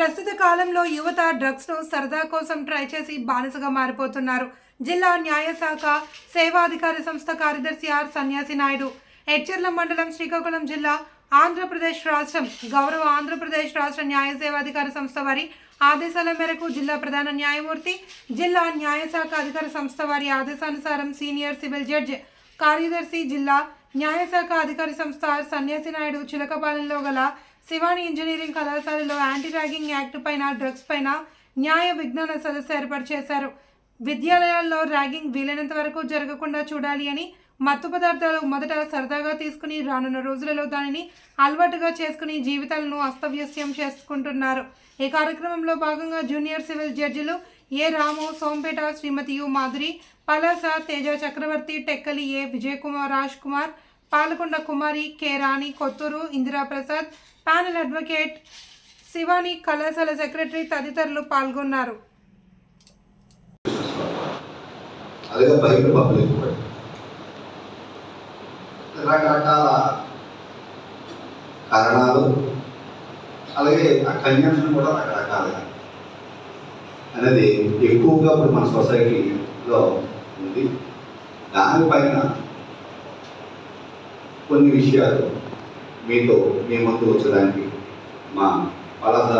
ప్రస్తుత కాలంలో యువత డ్రగ్స్ను సరదా కోసం ట్రై చేసి బానిసగా మారిపోతున్నారు. జిల్లా న్యాయశాఖ సేవాధికారి సంస్థ కార్యదర్శి ఆర్ సన్యాసి నాయుడు. హెచ్చర్ల మండలం శ్రీకాకుళం జిల్లా ఆంధ్రప్రదేశ్ రాష్ట్రం గౌరవ ఆంధ్రప్రదేశ్ రాష్ట్ర న్యాయ సేవాధికారి సంస్థ వారి ఆదేశాల మేరకు జిల్లా ప్రధాన న్యాయమూర్తి జిల్లా న్యాయశాఖ అధికార సంస్థ వారి ఆదేశానుసారం సీనియర్ సివిల్ జడ్జ్ కార్యదర్శి జిల్లా న్యాయశాఖ అధికారి సంస్థ ఆర్ సన్యాసి నాయుడు చిలకపాలెంలో గల శివాని ఇంజనీరింగ్ కళాశాలలో యాంటీ ర్యాగింగ్ యాక్ట్ పైన డ్రగ్స్ పైన న్యాయ విజ్ఞాన సదస్సు ఏర్పాటు చేశారు. విద్యాలయాల్లో ర్యాగింగ్ వీలైనంత వరకు జరగకుండా చూడాలి అని మత్తు పదార్థాలు మొదట సరదాగా తీసుకుని రానున్న రోజులలో దానిని అలవాటుగా చేసుకుని జీవితాలను అస్తవ్యస్యం చేసుకుంటున్నారు. ఈ కార్యక్రమంలో భాగంగా జూనియర్ సివిల్ జడ్జిలు A Ramu Sompeta Shrimati U Madhuri Palasa Teja Chakravarthi Tekkali A Vijayakumar Raj Kumar Palakonda Kumari K Rani Kothuru Indiraprasad panel advocate Shivani కళాశాల సెక్రటరీ తదితరులు పాల్గొన్నారు. రకరకాల కారణాలు అలాగే ఆ కన్యాసం కూడా రకరకాలుగా అనేది ఎక్కువగా ఇప్పుడు మన సొసైటీలో ఉంది. దానిపైన కొన్ని విషయాలు మీతో మీ ముందు వచ్చడానికి మా పలాస